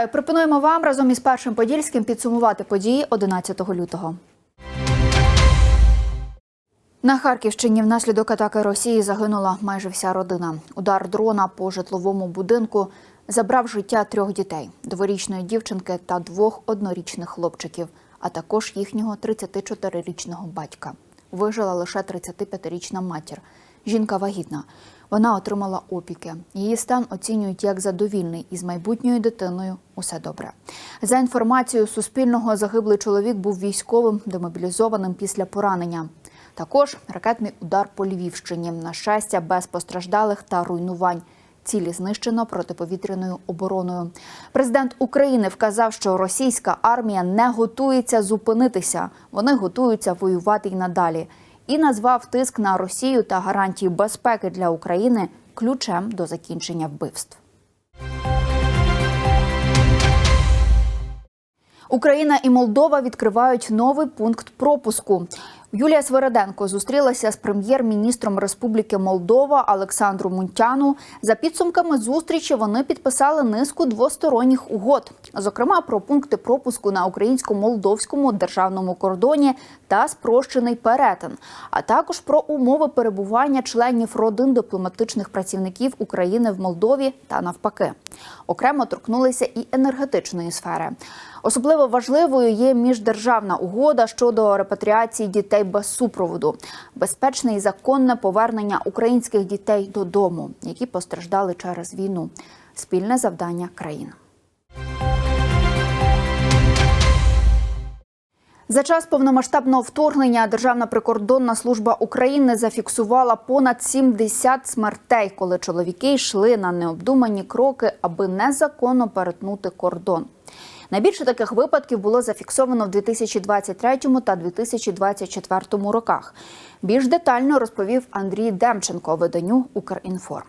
Вітаю! Пропонуємо вам разом із першим подільським підсумувати події 11 лютого. На Харківщині внаслідок атаки Росії загинула майже вся родина. Удар дрона по житловому будинку забрав життя трьох дітей: дворічної дівчинки та двох однорічних хлопчиків, а також їхнього 34-річного батька. Вижила лише 35-річна матір. Жінка вагітна. Вона отримала опіки. Її стан оцінюють як задовільний із майбутньою дитиною. Усе добре. За інформацією Суспільного, загиблий чоловік був військовим, демобілізованим після поранення. Також ракетний удар по Львівщині. На щастя, без постраждалих та руйнувань. Цілі знищено протиповітряною обороною. Президент України вказав, що російська армія не готується зупинитися. Вони готуються воювати й надалі. І назвав тиск на Росію та гарантії безпеки для України ключем до закінчення вбивств. Україна і Молдова відкривають новий пункт пропуску. Юлія Свереденко зустрілася з прем'єр-міністром Республіки Молдова Олександру Мунтяну. За підсумками зустрічі вони підписали низку двосторонніх угод, зокрема про пункти пропуску на українсько-молдовському державному кордоні та спрощений перетин, а також про умови перебування членів родин дипломатичних працівників України в Молдові та навпаки. Окремо торкнулися і енергетичної сфери. Особливо важливою є міждержавна угода щодо репатріації дітей без супроводу, безпечне і законне повернення українських дітей додому, які постраждали через війну. Спільне завдання країн. За час повномасштабного вторгнення Державна прикордонна служба України зафіксувала понад 70 смертей, коли чоловіки йшли на необдумані кроки, аби незаконно перетнути кордон. Найбільше таких випадків було зафіксовано в 2023 та 2024 роках. Більш детально розповів Андрій Демченко виданню Укрінформ.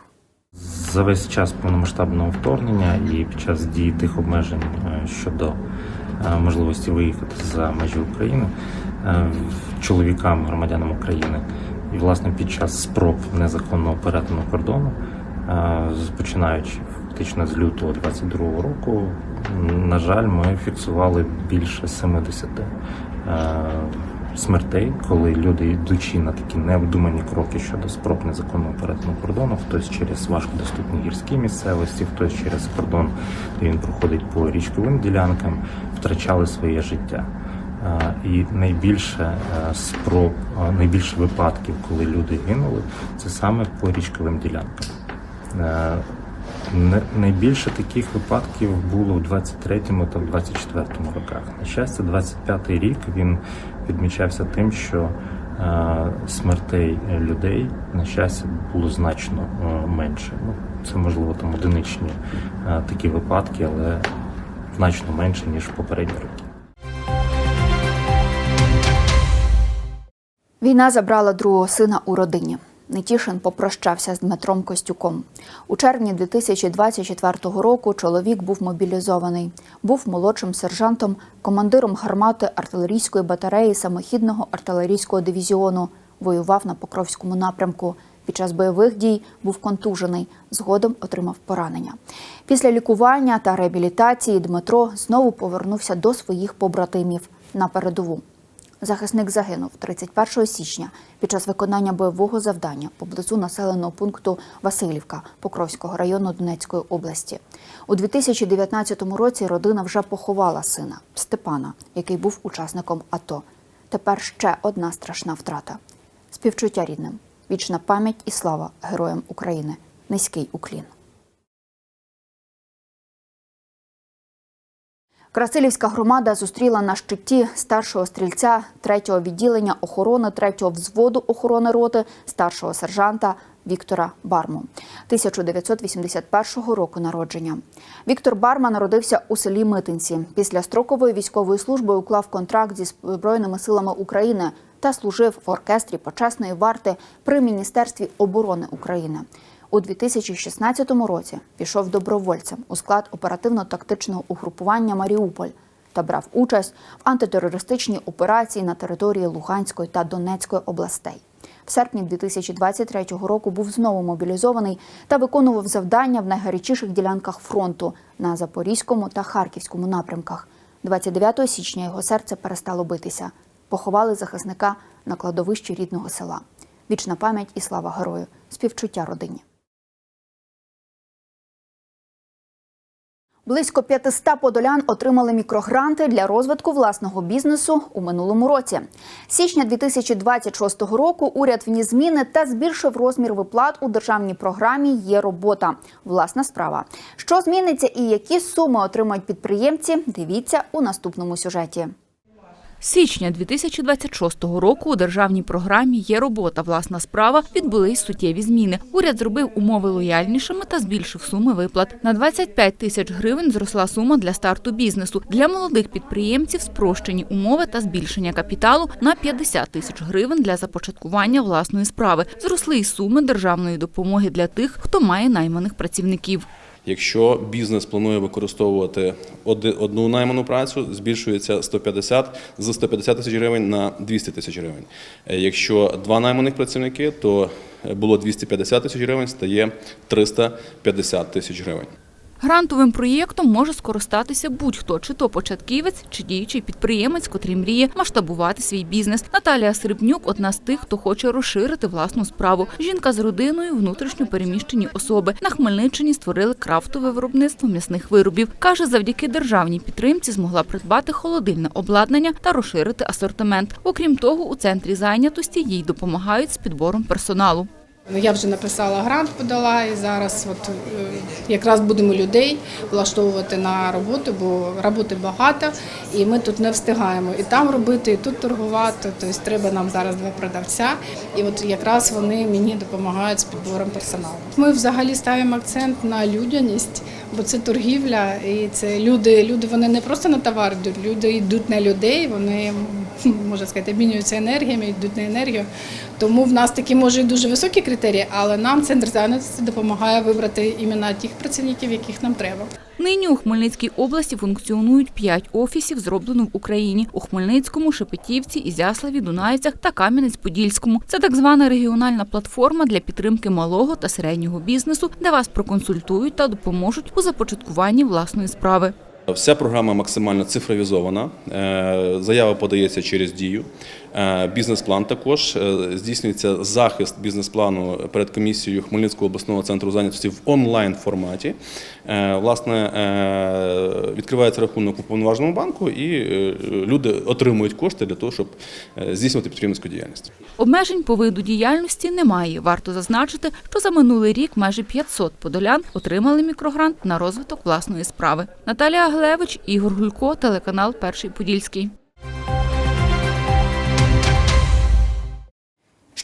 За весь час повномасштабного вторгнення і під час дії тих обмежень е, щодо можливості виїхати за межі України е, чоловікам, громадянам України, і власне під час спроб незаконного перетину кордону, починаючи фактично з лютого 2022 року, на жаль, ми фіксували більше 70 смертей, коли люди йдучи на такі необдумані кроки щодо спроб незаконного перетину кордону, хтось через важкодоступні гірські місцевості, хтось через кордон, де він проходить по річковим ділянкам, втрачали своє життя. І найбільше спроб, найбільше випадків, коли люди гинули, це саме по річковим ділянкам. Найбільше таких випадків було в 23-му та в 24-му роках. На щастя, 25-й рік він відмічався тим, що е, смертей людей на щастя було значно е, менше. Ну, це можливо там одиничні е, такі випадки, але значно менше ніж в попередні роки. Війна забрала другого сина у родині. Нетішин попрощався з Дмитром Костюком. У червні 2024 року чоловік був мобілізований. Був молодшим сержантом, командиром гармати артилерійської батареї самохідного артилерійського дивізіону. Воював на Покровському напрямку. Під час бойових дій був контужений, згодом отримав поранення. Після лікування та реабілітації Дмитро знову повернувся до своїх побратимів на передову. Захисник загинув 31 січня під час виконання бойового завдання поблизу населеного пункту Васильівка Покровського району Донецької області. У 2019 році родина вже поховала сина Степана, який був учасником АТО. Тепер ще одна страшна втрата. Співчуття рідним, вічна пам'ять і слава героям України. Низький уклін. Красилівська громада зустріла на щиті старшого стрільця третього відділення охорони третього взводу охорони роти старшого сержанта Віктора Барму 1981 року народження. Віктор Барма народився у селі Митинці. Після строкової військової служби уклав контракт зі збройними силами України та служив в оркестрі почесної варти при міністерстві оборони України. У 2016 році пішов добровольцем у склад оперативно-тактичного угрупування Маріуполь та брав участь в антитерористичній операції на території Луганської та Донецької областей. В серпні 2023 року був знову мобілізований та виконував завдання в найгарячіших ділянках фронту на Запорізькому та Харківському напрямках. 29 січня його серце перестало битися. Поховали захисника на кладовищі рідного села. Вічна пам'ять і слава герою, співчуття родині. Близько 500 подолян отримали мікрогранти для розвитку власного бізнесу у минулому році. З січня 2026 року уряд вніс зміни та збільшив розмір виплат у державній програмі Є робота. Власна справа. Що зміниться і які суми отримають підприємці? Дивіться у наступному сюжеті. З січня 2026 року у державній програмі є робота, власна справа. Відбулись суттєві зміни. Уряд зробив умови лояльнішими та збільшив суми виплат. На 25 тисяч гривень зросла сума для старту бізнесу. Для молодих підприємців спрощені умови та збільшення капіталу на 50 тисяч гривень для започаткування власної справи. Зросли й суми державної допомоги для тих, хто має найманих працівників. Якщо бізнес планує використовувати одну найману працю, збільшується 150 з 150 тисяч гривень на 200 тисяч гривень. Е, Якщо два найманих працівники, то е, було 250 тисяч гривень, стає 350 тисяч гривень. Грантовим проєктом може скористатися будь-хто, чи то початківець, чи діючий підприємець, котрий мріє масштабувати свій бізнес. Наталія Срібнюк одна з тих, хто хоче розширити власну справу. Жінка з родиною, внутрішньо переміщені особи. На Хмельниччині створили крафтове виробництво м'ясних виробів. Каже, завдяки державній підтримці змогла придбати холодильне обладнання та розширити асортимент. Окрім того, у центрі зайнятості їй допомагають з підбором персоналу. Ну, Я вже написала грант, подала і зараз от е, якраз будемо людей влаштовувати на роботу, бо роботи багато, і ми тут не встигаємо і там робити, і тут торгувати. Тобто треба нам зараз два продавця, і от якраз вони мені допомагають з підбором персоналу. Ми взагалі ставимо акцент на людяність, бо це торгівля, і це люди. Люди вони не просто на товар йдуть, люди йдуть на людей. Вони можна сказати, обмінюються енергіями, йдуть на енергію. Тому в нас такі може і дуже високі критерії, але нам центр зайнятості допомагає вибрати імена тих працівників, яких нам треба. Нині у Хмельницькій області функціонують п'ять офісів, зроблено в Україні у Хмельницькому, Шепетівці, Ізяславі, Дунаївцях та Кам'янець-Подільському. Це так звана регіональна платформа для підтримки малого та середнього бізнесу, де вас проконсультують та допоможуть у започаткуванні власної справи. Вся програма максимально цифровізована. Е, Заява подається через дію. Е, Бізнес-план також Е, здійснюється захист бізнес-плану перед комісією Хмельницького обласного центру зайнятості в онлайн форматі. Е, Власне, відкривається рахунок у повноважному банку, і люди отримують кошти для того, щоб здійснювати підприємницьку діяльність. Обмежень по виду діяльності немає. Варто зазначити, що за минулий рік майже 500 подолян отримали мікрогрант на розвиток власної справи. Наталія Глевич, Ігор Гулько, телеканал Перший Подільський.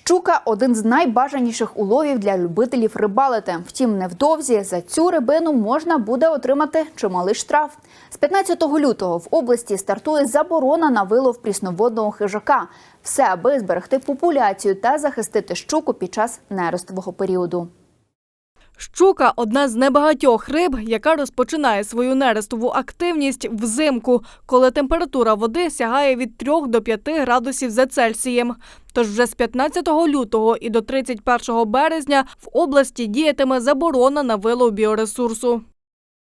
Щука один з найбажаніших уловів для любителів рибалити. Втім, невдовзі за цю рибину можна буде отримати чималий штраф. З 15 лютого в області стартує заборона на вилов прісноводного хижака. Все аби зберегти популяцію та захистити щуку під час нерестового періоду. Щука одна з небагатьох риб, яка розпочинає свою нерестову активність взимку, коли температура води сягає від 3 до 5 градусів за Цельсієм. Тож вже з 15 лютого і до 31 березня в області діятиме заборона на вилов біоресурсу.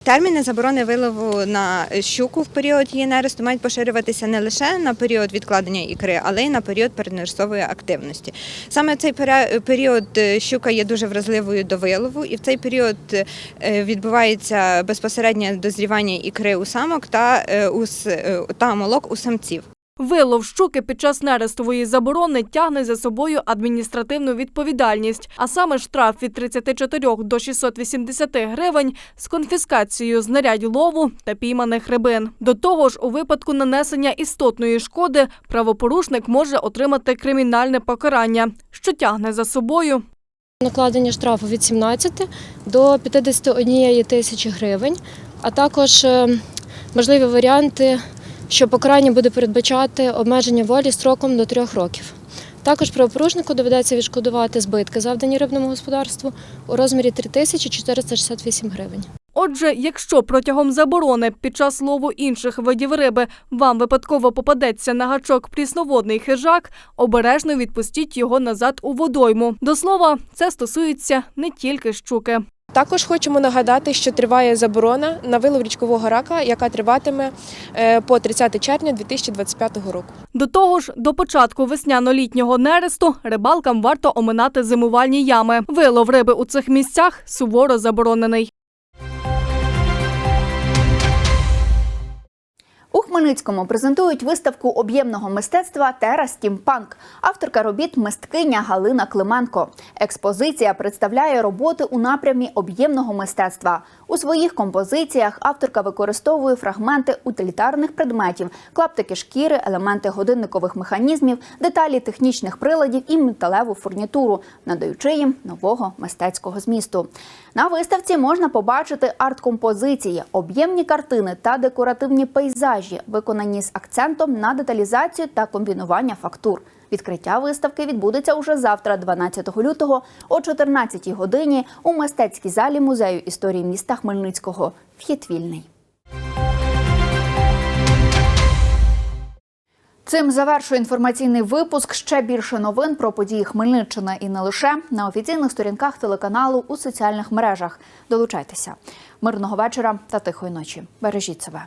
Терміни заборони вилову на щуку в період її нересту мають поширюватися не лише на період відкладення ікри, але й на період переднерестової активності. Саме цей період е, щука є дуже вразливою до вилову, і в цей період е, відбувається безпосереднє дозрівання ікри у самок та, е, та молок у самців. Вилов щуки під час нерестової заборони тягне за собою адміністративну відповідальність, а саме штраф від 34 до 680 гривень з конфіскацією знарядь лову та пійманих рибин. До того ж, у випадку нанесення істотної шкоди правопорушник може отримати кримінальне покарання, що тягне за собою накладення штрафу від 17 до 51 тисячі гривень, а також е, можливі варіанти, що покарання буде передбачати обмеження волі строком до трьох років. Також правопорушнику доведеться відшкодувати збитки, завдані рибному господарству, у розмірі 3468 гривень. Отже, якщо протягом заборони під час лову інших видів риби вам випадково попадеться на гачок прісноводний хижак, обережно відпустіть його назад у водойму. До слова, це стосується не тільки щуки. Також хочемо нагадати, що триває заборона на вилов річкового рака, яка триватиме е, по 30 червня 2025 року. До того ж, до початку весняно-літнього нересту рибалкам варто оминати зимувальні ями. Вилов риби у цих місцях суворо заборонений. У Хмельницькому презентують виставку об'ємного мистецтва Тера Стімпанк. Авторка робіт мисткиня Галина Клименко. Експозиція представляє роботи у напрямі об'ємного мистецтва. У своїх композиціях авторка використовує фрагменти утилітарних предметів, клаптики шкіри, елементи годинникових механізмів, деталі технічних приладів і металеву фурнітуру, надаючи їм нового мистецького змісту. На виставці можна побачити арт-композиції, об'ємні картини та декоративні пейзажі, виконані з акцентом на деталізацію та комбінування фактур. Відкриття виставки відбудеться уже завтра, 12 лютого, о 14 годині у мистецькій залі музею історії міста Хмельницького. Вхід вільний. Цим завершую інформаційний випуск. Ще більше новин про події Хмельниччини і не лише на офіційних сторінках телеканалу у соціальних мережах. Долучайтеся. Мирного вечора та тихої ночі. Бережіть себе.